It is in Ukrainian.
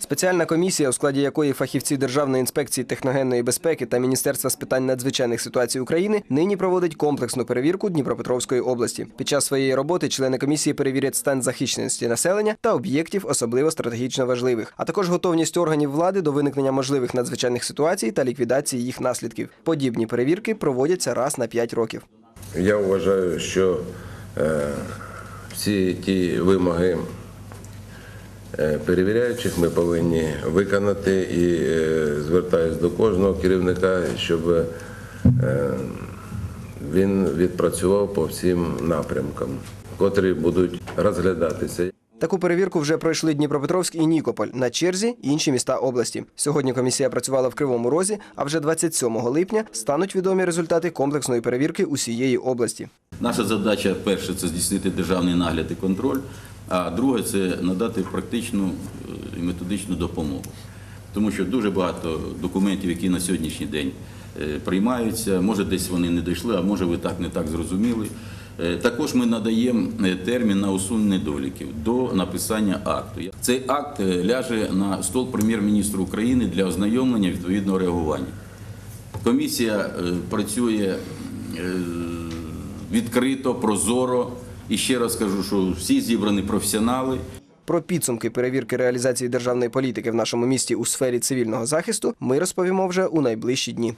Спеціальна комісія, у складі якої фахівці Державної інспекції техногенної безпеки та Міністерства з питань надзвичайних ситуацій України нині проводить комплексну перевірку Дніпропетровської області. Під час своєї роботи члени комісії перевірять стан захищеності населення та об'єктів, особливо стратегічно важливих, а також готовність органів влади до виникнення можливих надзвичайних ситуацій та ліквідації їх наслідків. Подібні перевірки проводяться раз на 5 років. Я вважаю, що е, всі ті вимоги перевіряючих ми повинні виконати і е, звертаюсь до кожного керівника, щоб е, він відпрацював по всім напрямкам, котрі будуть розглядатися. Таку перевірку вже пройшли Дніпропетровськ і Нікополь. На черзі інші міста області. Сьогодні комісія працювала в Кривому Розі, а вже 27 липня стануть відомі результати комплексної перевірки усієї області. Наша задача перше це здійснити державний нагляд і контроль, а друге це надати практичну е, і методичну допомогу. Тому що дуже багато документів, які на сьогоднішній день е, приймаються, може десь вони не дійшли, а може ви так не так зрозуміли. Е, Також ми надаємо термін на усунення недоліків до написання акту. Цей акт ляже на стол прем'єр-міністра України для ознайомлення відповідного реагування. Комісія працює відкрито, прозоро. І ще раз кажу, що всі зібрані професіонали. Про підсумки перевірки реалізації державної політики в нашому місті у сфері цивільного захисту ми розповімо вже у найближчі дні.